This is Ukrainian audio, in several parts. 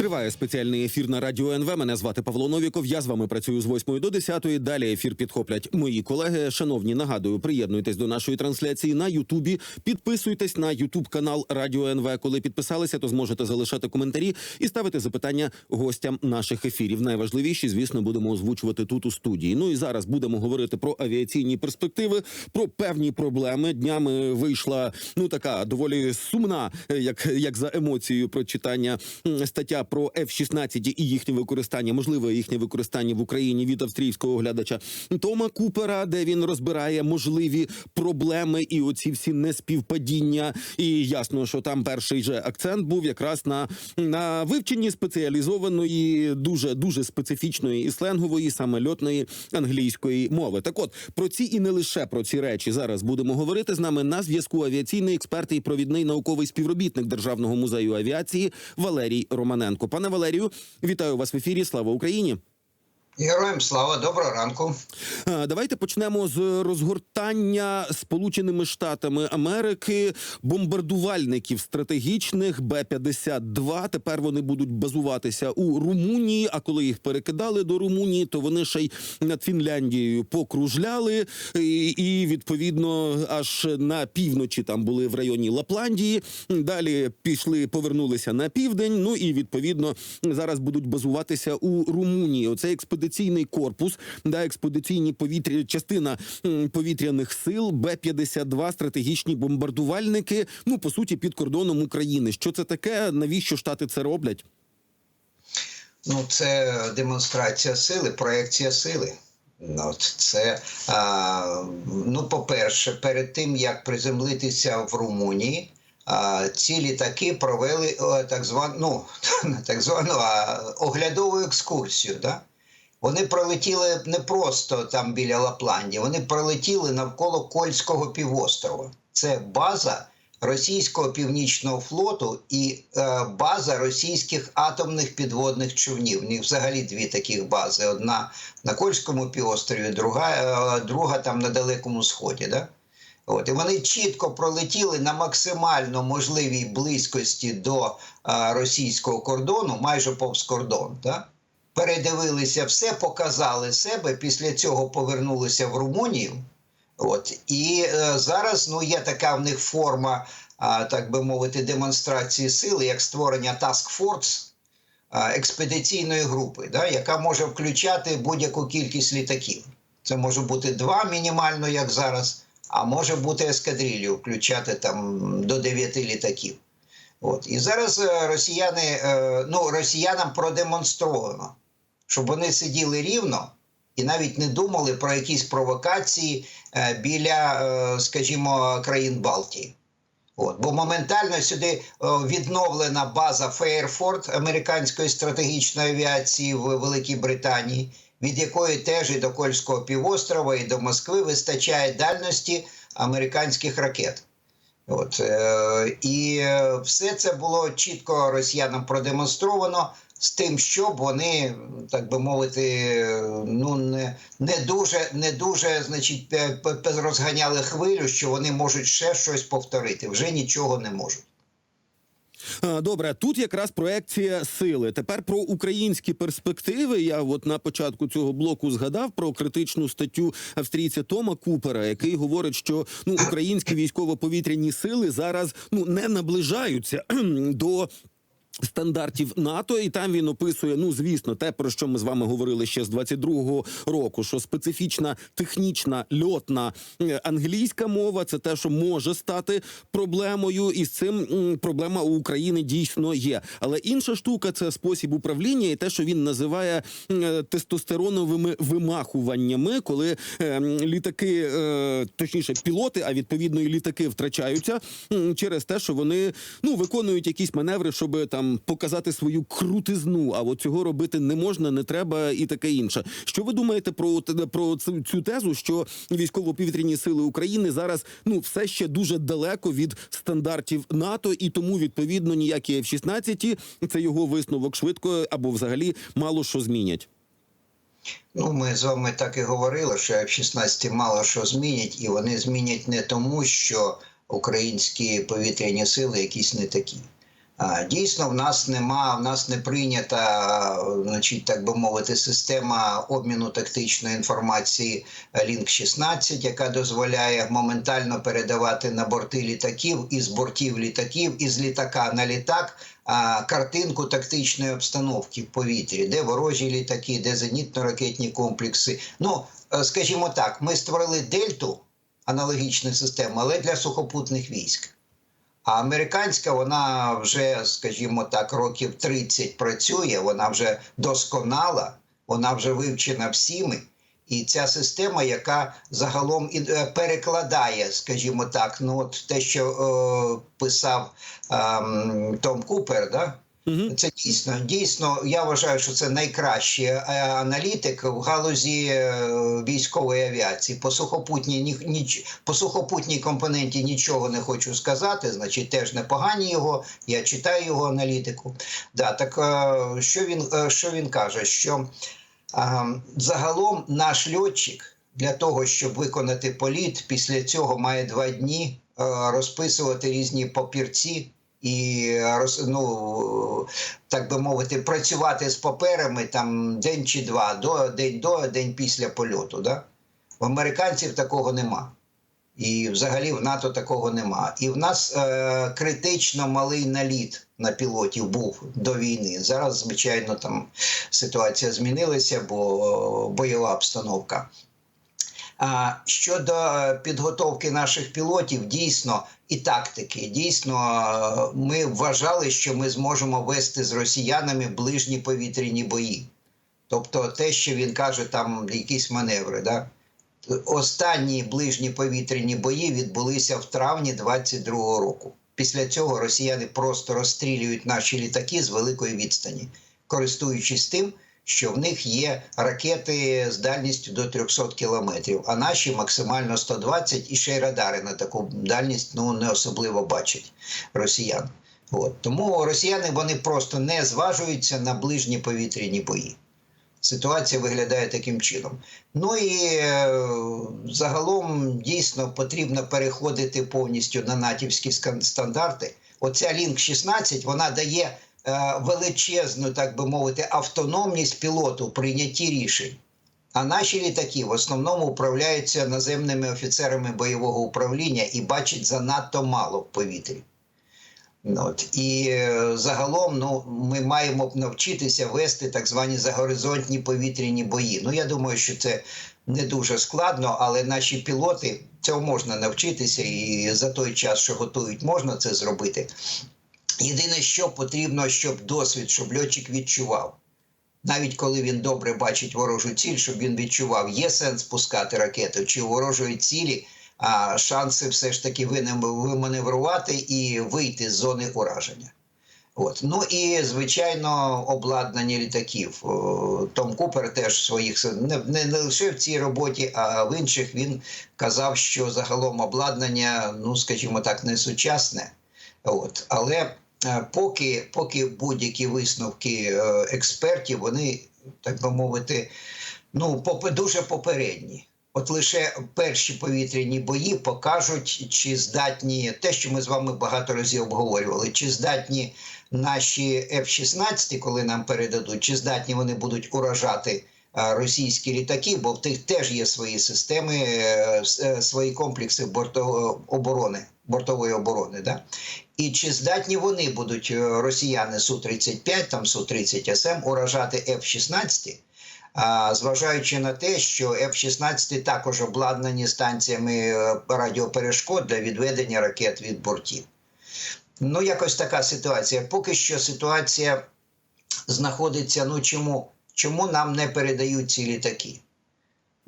Триває спеціальний ефір на радіо НВ. Мене звати Павло Новіков. Я з вами працюю з 8 до 10. Далі ефір підхоплять мої колеги. Шановні, нагадую, приєднуйтесь до нашої трансляції на Ютубі. Підписуйтесь на Ютуб канал Радіо НВ. Коли підписалися, то зможете залишати коментарі і ставити запитання гостям наших ефірів. Найважливіші, звісно, будемо озвучувати тут у студії. Ну і зараз будемо говорити про авіаційні перспективи, про певні проблеми. Днями вийшла ну така доволі сумна, як, як за емоцією прочитання стаття про F-16 і їхнє використання, можливе їхнє використання в Україні від австрійського оглядача Тома Купера, де він розбирає можливі проблеми і оці всі неспівпадіння. І ясно, що там перший же акцент був якраз на, на вивченні спеціалізованої, дуже дуже специфічної і сленгової, саме льотної англійської мови. Так, от про ці і не лише про ці речі зараз будемо говорити з нами на зв'язку. Авіаційний експерт і провідний науковий співробітник Державного музею авіації Валерій Романенко. Пане Валерію, вітаю вас в ефірі. Слава Україні! Героям слава, доброго ранку. Давайте почнемо з розгортання Сполученими Штатами Америки бомбардувальників стратегічних Б-52. Тепер вони будуть базуватися у Румунії. А коли їх перекидали до Румунії, то вони ще й над Фінляндією покружляли, і, відповідно аж на півночі там були в районі Лапландії. Далі пішли, повернулися на південь. Ну і відповідно зараз будуть базуватися у Румунії. Оцей експедиційний корпус, да, експедиційні повітря, частина повітряних сил, Б-52, стратегічні бомбардувальники. Ну по суті, під кордоном України. Що це таке? Навіщо штати це роблять? Ну, це демонстрація сили, проекція сили. Ну, от Це, а, ну, по-перше, перед тим як приземлитися в Румунії, а, ці літаки провели о, так звану, ну, так звану, а оглядову екскурсію. Да? Вони пролетіли не просто там біля Лапландії, вони пролетіли навколо Кольського півострова. Це база російського північного флоту і е, база російських атомних підводних човнів. У них взагалі дві таких бази: одна на Кольському півострові, друга, е, друга там на Далекому Сході. Да? От, і вони чітко пролетіли на максимально можливій близькості до е, російського кордону, майже повз кордон. Да? Передивилися все, показали себе. Після цього повернулися в Румунію. От і е, зараз ну є така в них форма, а, так би мовити, демонстрації сили, як створення Task Force а, експедиційної групи, да, яка може включати будь-яку кількість літаків. Це може бути два мінімально, як зараз, а може бути ескадрилью, включати там до дев'яти літаків. От і зараз е, росіяни, е, ну росіянам продемонстровано, щоб вони сиділи рівно і навіть не думали про якісь провокації е, біля, скажімо, країн Балтії. От, бо моментально сюди відновлена база Фейерфорд американської стратегічної авіації в Великій Британії, від якої теж і до Кольського півострова, і до Москви вистачає дальності американських ракет. От, е, і все це було чітко росіянам продемонстровано з тим, щоб вони, так би мовити, ну не, не дуже, не дуже, значить, розганяли хвилю, що вони можуть ще щось повторити. Вже нічого не можуть. Добре, тут якраз проекція сили. Тепер про українські перспективи. Я от на початку цього блоку згадав про критичну статтю австрійця Тома Купера, який говорить, що ну українські військово-повітряні сили зараз ну не наближаються до. Стандартів НАТО, і там він описує, ну звісно, те про що ми з вами говорили ще з 22-го року. Що специфічна технічна льотна е, англійська мова це те, що може стати проблемою, і з цим проблема у України дійсно є. Але інша штука це спосіб управління, і те, що він називає е, тестостероновими вимахуваннями, коли е, літаки, точніше, пілоти, а відповідно і літаки втрачаються через те, що вони ну виконують якісь маневри, щоб там показати свою крутизну. А от цього робити не можна, не треба і таке інше. Що ви думаєте про про цю, тезу, що військово-повітряні сили України зараз ну все ще дуже далеко від стандартів НАТО, і тому відповідно ніякі F-16, це його висновок швидко або взагалі мало що змінять. Ну, ми з вами так і говорили, що F-16 мало що змінять, і вони змінять не тому, що українські повітряні сили якісь не такі. Дійсно, в нас нема, в нас не прийнята, значить, так би мовити, система обміну тактичної інформації Link 16, яка дозволяє моментально передавати на борти літаків із бортів літаків, із літака на літак. Картинку тактичної обстановки в повітрі, де ворожі літаки, де зенітно-ракетні комплекси. Ну, е, скажімо так, ми створили дельту аналогічну систему, але для сухопутних військ. А американська вона вже, скажімо так, років 30 працює, вона вже досконала, вона вже вивчена всіми. І ця система, яка загалом е, перекладає, скажімо так, ну от те, що е, писав е, Том Купер, да? Угу. Це дійсно, дійсно, я вважаю, що це найкращий е, аналітик в галузі е, військової авіації. По сухопутній ні, ніч, по сухопутній компоненті нічого не хочу сказати. Значить, теж непогані його. Я читаю його аналітику. Да, так е, що він що він каже? Що загалом наш льотчик для того, щоб виконати політ, після цього має два дні розписувати різні папірці і ну, так би мовити, працювати з паперами там день чи два, до, день до, день після польоту. Да? В американців такого нема. І взагалі в НАТО такого нема. І в нас е, критично малий наліт на пілотів був до війни. Зараз, звичайно, там ситуація змінилася, бо бойова обстановка. А щодо е, підготовки наших пілотів, дійсно і тактики, дійсно, ми вважали, що ми зможемо вести з росіянами ближні повітряні бої. Тобто, те, що він каже, там якісь маневри. Да? Останні ближні повітряні бої відбулися в травні 22-го року. Після цього росіяни просто розстрілюють наші літаки з великої відстані, користуючись тим, що в них є ракети з дальністю до 300 кілометрів, а наші максимально 120 і ще й радари на таку дальність ну, не особливо бачать росіян. От. Тому росіяни вони просто не зважуються на ближні повітряні бої. Ситуація виглядає таким чином. Ну і е, загалом дійсно потрібно переходити повністю на натівські стандарти. Оця Link 16 вона дає величезну, так би мовити, автономність пілоту в прийнятті рішень. А наші літаки в основному управляються наземними офіцерами бойового управління і бачать занадто мало в повітрі. Ну, От. І е, загалом ну, ми маємо б навчитися вести так звані загоризонтні повітряні бої. Ну, я думаю, що це не дуже складно, але наші пілоти цього можна навчитися, і за той час, що готують, можна це зробити. Єдине, що потрібно, щоб досвід, щоб льотчик відчував. Навіть коли він добре бачить ворожу ціль, щоб він відчував, є сенс пускати ракету, чи у ворожої цілі а, шанси все ж таки виманеврувати і вийти з зони ураження. От. Ну і звичайно, обладнання літаків. Том Купер теж своїх не, не, не лише в цій роботі, а в інших він казав, що загалом обладнання, ну скажімо так, не сучасне. От. Але поки, поки будь-які висновки е, експертів, вони, так би мовити, ну, дуже попередні. От лише перші повітряні бої покажуть, чи здатні те, що ми з вами багато разів обговорювали, чи здатні наші F-16, коли нам передадуть, чи здатні вони будуть уражати російські літаки, бо в тих теж є свої системи, е, е, свої комплекси борто- оборони, бортової оборони. Да? І чи здатні вони будуть е, росіяни Су-35, там Су-30СМ уражати F-16? Зважаючи на те, що F-16 також обладнані станціями е, радіоперешкод для відведення ракет від бортів. Ну, якось така ситуація. Поки що ситуація знаходиться. Ну чому, чому нам не передають ці літаки?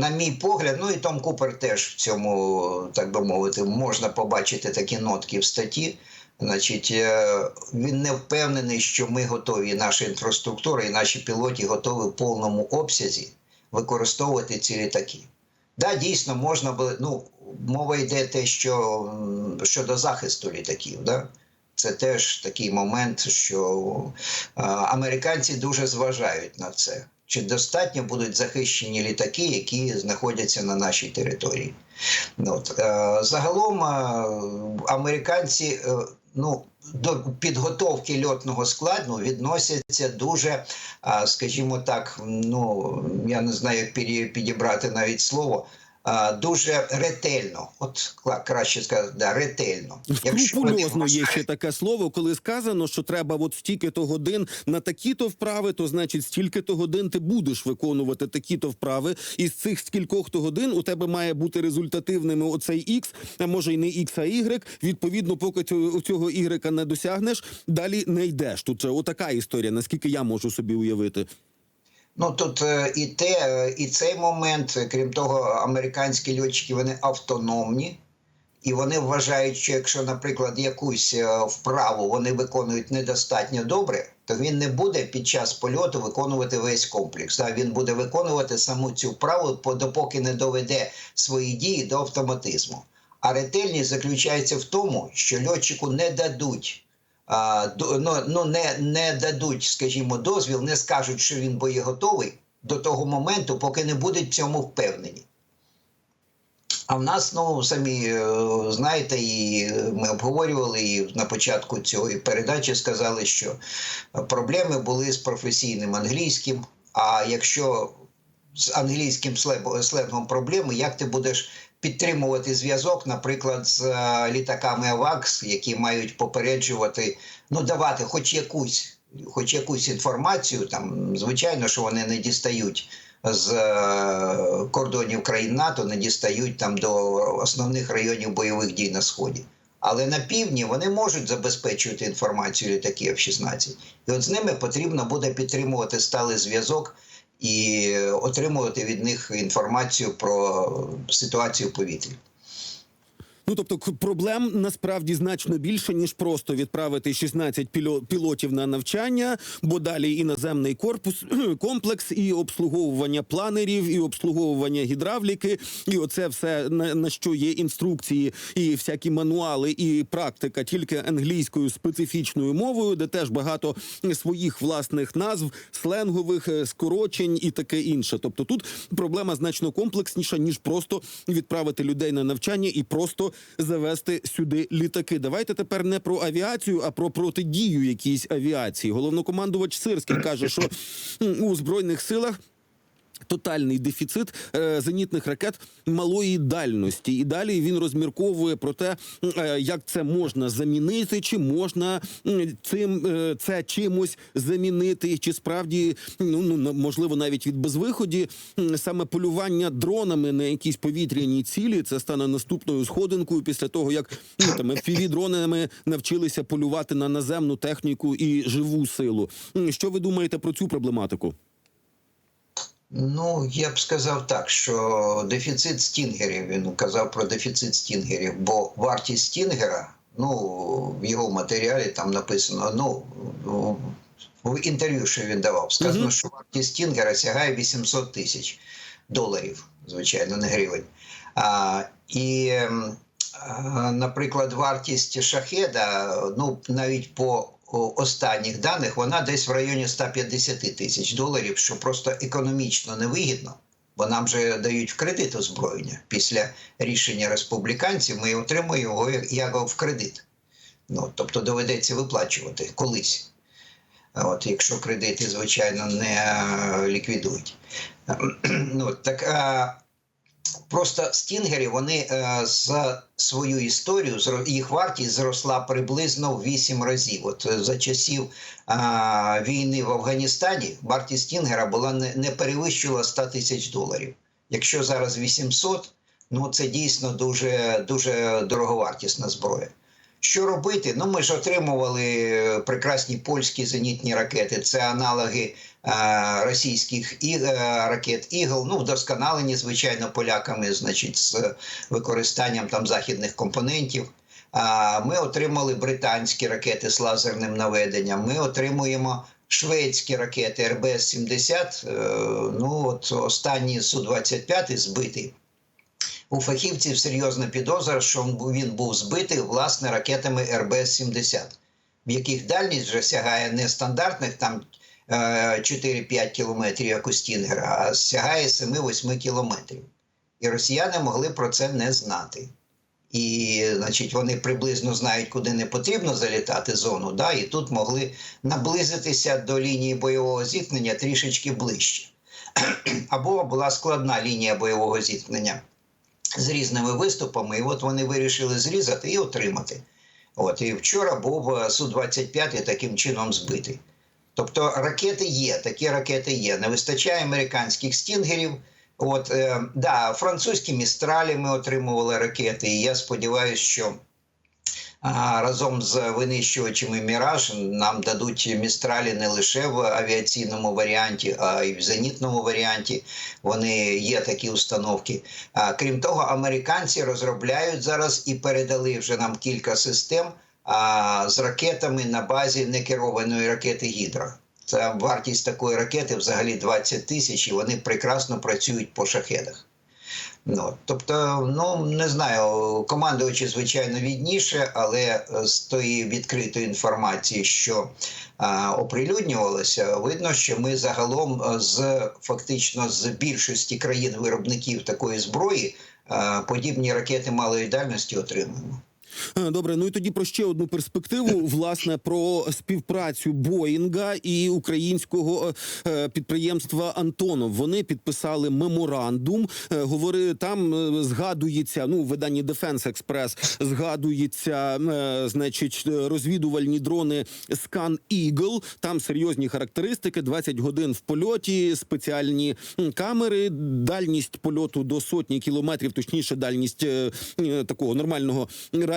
На мій погляд, ну і Том Купер теж в цьому, так би мовити, можна побачити такі нотки в статті. Значить, е, він не впевнений, що ми готові, наша інфраструктура і наші пілоти готові в повному обсязі використовувати ці літаки. Да, дійсно, можна було, ну, мова йде те, що щодо захисту літаків. Да? Це теж такий момент, що е, американці дуже зважають на це. Чи достатньо будуть захищені літаки, які знаходяться на нашій території? От. Е, Загалом е, американці, е, ну, до підготовки льотного складу відносяться дуже, скажімо так, ну я не знаю, як підібрати навіть слово. Дуже ретельно, от краще сказати, да, ретельно. Скрупульозно є ще таке слово, коли сказано, що треба от стільки-то годин на такі-то вправи, то значить стільки-то годин ти будеш виконувати такі-то вправи. І з цих скількох-то годин у тебе має бути результативними оцей X, а може й не X, а Y. Відповідно, поки цього, цього Y не досягнеш, далі не йдеш. Тут отака історія, наскільки я можу собі уявити. Ну тут е, і те, е, і цей момент, е, крім того, американські льотчики вони автономні, і вони вважають, що якщо, наприклад, якусь вправу вони виконують недостатньо добре, то він не буде під час польоту виконувати весь комплекс. А він буде виконувати саму цю вправу, по- допоки не доведе свої дії до автоматизму. А ретельність заключається в тому, що льотчику не дадуть. Ну, ну не, не дадуть, скажімо, дозвіл, не скажуть, що він боєготовий до того моменту, поки не будуть в цьому впевнені. А в нас, ну самі е, знаєте, і ми обговорювали і на початку цієї передачі сказали, що проблеми були з професійним англійським. А якщо з англійським сленгом проблеми, як ти будеш підтримувати зв'язок, наприклад, з е, літаками AWACS, які мають попереджувати, ну давати хоч якусь, хоч якусь інформацію, там звичайно, що вони не дістають з е, кордонів країн НАТО, не дістають там до основних районів бойових дій на сході. Але на півдні вони можуть забезпечувати інформацію літаки F-16. І от з ними потрібно буде підтримувати сталий зв'язок і отримувати від них інформацію про ситуацію в повітрі. Ну тобто проблем насправді значно більше ніж просто відправити 16 пільо- пілотів на навчання, бо далі і наземний корпус комплекс, і обслуговування планерів, і обслуговування гідравліки, і оце все на, на що є інструкції, і всякі мануали, і практика тільки англійською специфічною мовою, де теж багато своїх власних назв, сленгових е, скорочень і таке інше. Тобто тут проблема значно комплексніша ніж просто відправити людей на навчання і просто завести сюди літаки. Давайте тепер не про авіацію, а про протидію якійсь авіації. Головнокомандувач Сирський каже, що у збройних силах. Тотальний дефіцит е, зенітних ракет малої дальності, і далі він розмірковує про те, е, як це можна замінити, чи можна цим е, це чимось замінити, чи справді ну ну можливо навіть від безвиході саме полювання дронами на якісь повітряні цілі. Це стане наступною сходинкою після того, як ну там fpv дронами навчилися полювати на наземну техніку і живу силу. Що ви думаєте про цю проблематику? Ну, я б сказав так, що дефіцит стінгерів, він казав про дефіцит стінгерів, бо вартість стінгера, ну, в його матеріалі там написано, ну, в інтерв'ю, що він давав, сказано, Мгм. що вартість стінгера сягає 800 тисяч доларів, звичайно, не гривень. А, і, ем, а, наприклад, вартість шахеда, ну, навіть по останніх даних, вона десь в районі 150 тисяч доларів, що просто економічно невигідно, бо нам же дають в кредит озброєння. Після рішення республіканців ми отримуємо його як- в кредит. Ну, тобто доведеться виплачувати колись. От, якщо кредити, звичайно, не е, ліквідують. Ну, так, просто стінгери, вони е, за свою історію, їх вартість зросла приблизно в 8 разів. От е, за часів а, війни в Афганістані вартість стінгера була не, не перевищувала 100 тисяч доларів. Якщо зараз 800, ну це дійсно дуже, дуже дороговартісна зброя. Що робити? Ну, ми ж отримували е, прекрасні польські зенітні ракети. Це аналоги е, російських і, е, ракет Ігл, ну, вдосконалені, звичайно, поляками, значить, з використанням там західних компонентів. Ми отримали британські ракети з лазерним наведенням. Ми отримуємо шведські ракети РБС-70. Е, ну, от останній Су-25 збитий. У фахівців серйозна підозра, що він був- збитий власне ракетами РБС-70, в яких дальність вже сягає не стандартних там е, 4-5 кілометрів, як у Стінгера, а сягає 7-8 кілометрів. І росіяни могли про це не знати. І, значить, вони приблизно знають, куди не потрібно залітати зону, да, і тут могли наблизитися до лінії бойового зіткнення трішечки ближче. Або була складна лінія бойового зіткнення з різними виступами, і от вони вирішили зрізати і отримати. От і вчора був е, Су-25 таким чином збитий. Тобто ракети є, такі ракети є. Не вистачає американських стінгерів. От е, да, французькі містралі ми отримували ракети, і я сподіваюся, що разом з винищувачами Міраж нам дадуть містралі не лише в авіаційному варіанті, а й в зенітному варіанті. Вони є такі установки. Крім того, американці розробляють зараз і передали вже нам кілька систем а, з ракетами на базі некерованої ракети Гідра. Це вартість такої ракети взагалі 20 тисяч, і вони прекрасно працюють по шахедах. Ну, тобто, ну не знаю, командувачі, звичайно, відніше, але з тої відкритої інформації, що а, оприлюднювалося, видно, що ми загалом з фактично з більшості країн-виробників такої зброї а, подібні ракети малої дальності отримуємо. Е, Добре, ну і тоді про ще одну перспективу, власне, про співпрацю Боїнга і українського е, підприємства Антонов. Вони підписали меморандум. Е, Говори, там е, згадується ну в виданні Defense Express згадується, е, значить, розвідувальні дрони Scan Eagle. Там серйозні характеристики: 20 годин в польоті, спеціальні камери, дальність польоту до сотні кілометрів, точніше, дальність е, е, такого нормального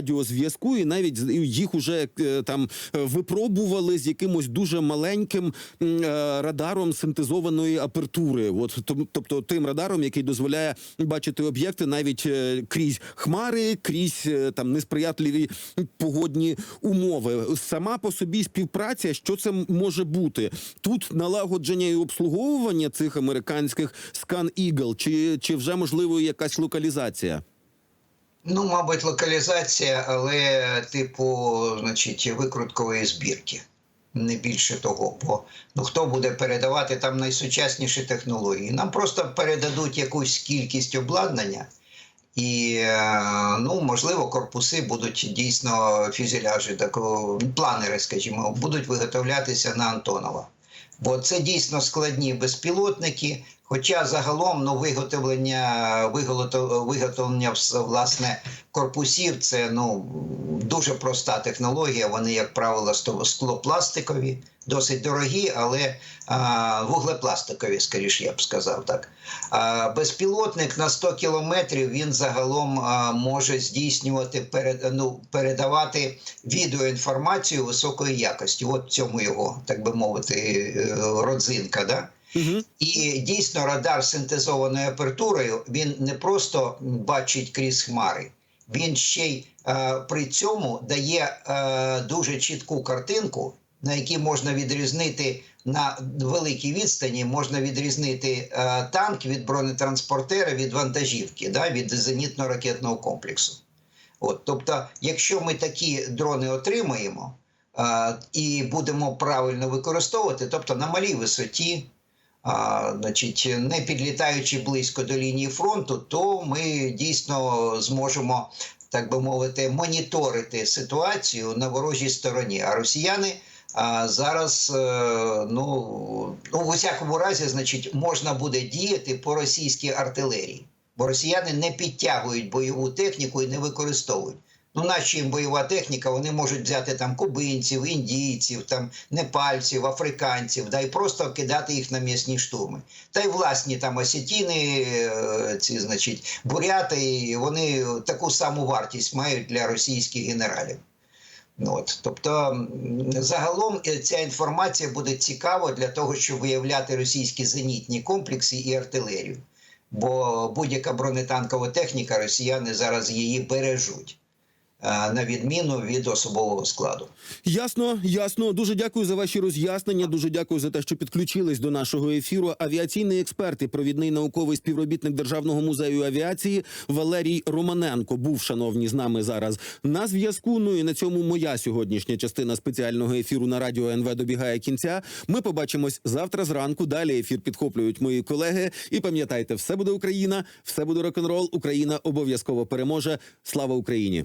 радіозв'язку, і навіть їх уже е, там е, випробували з якимось дуже маленьким е, радаром синтезованої апертури. От тобто тим радаром, який дозволяє бачити об'єкти навіть крізь хмари, крізь там несприятливі погодні умови. Сама по собі співпраця, що це може бути? Тут налагодження і обслуговування цих американських Scan Eagle, чи, чи вже можливо якась локалізація? Ну, мабуть, локалізація, але типу, значить, викруткової збірки. Не більше того, бо ну хто буде передавати там найсучасніші технології? Нам просто передадуть якусь кількість обладнання, і е, ну можливо, корпуси будуть дійсно фюзеляжі, тако, планери, скажімо, будуть виготовлятися на Антонова. Бо це дійсно складні безпілотники. Хоча загалом ну, виготовлення, виготовлення власне корпусів це ну дуже проста технологія. Вони, як правило, склопластикові, досить дорогі, але а, вуглепластикові, скоріше я б сказав так. А, безпілотник на 100 кілометрів він загалом а, може здійснювати перед, ну, передавати відеоінформацію високої якості. От в цьому його, так би мовити, е, родзинка. Да? І дійсно радар синтезованою апертурою він не просто бачить крізь хмари, він ще й е, при цьому дає е, дуже чітку картинку, на якій можна відрізнити на великій відстані, можна відрізнити е, танк від бронетранспортера від вантажівки, да, від зенітно-ракетного комплексу. От, тобто, якщо ми такі дрони отримаємо е, і будемо правильно використовувати, тобто на малій висоті, значить, не підлітаючи близько до лінії фронту, то ми дійсно зможемо, так би мовити, моніторити ситуацію на ворожій стороні. А росіяни зараз, е, ну, ну, в усякому разі, значить, можна буде діяти по російській артилерії, бо росіяни не підтягують бойову техніку і не використовують. Ну, наша їм бойова техніка, вони можуть взяти там кубинців, індійців, там непальців, африканців, да й просто кидати їх на м'ясні штурми. Та й власні там осетіни, е, ці, значить, буряти, вони таку саму вартість мають для російських генералів. Ну, От, тобто, загалом е, ця інформація буде цікава для того, щоб виявляти російські зенітні комплекси і артилерію. Бо будь-яка бронетанкова техніка, росіяни зараз її бережуть. Е, на відміну від особового складу. Ясно, ясно. Дуже дякую за ваші роз'яснення. Дуже дякую за те, що підключились до нашого ефіру. Авіаційний експерт і провідний науковий співробітник Державного музею авіації Валерій Романенко був шановні з нами зараз на зв'язку. Ну і на цьому моя сьогоднішня частина спеціального ефіру на радіо НВ добігає кінця. Ми побачимось завтра зранку. Далі ефір підхоплюють мої колеги. І пам'ятайте, все буде Україна, все буде рок-н-рол. Україна обов'язково переможе. Слава Україні!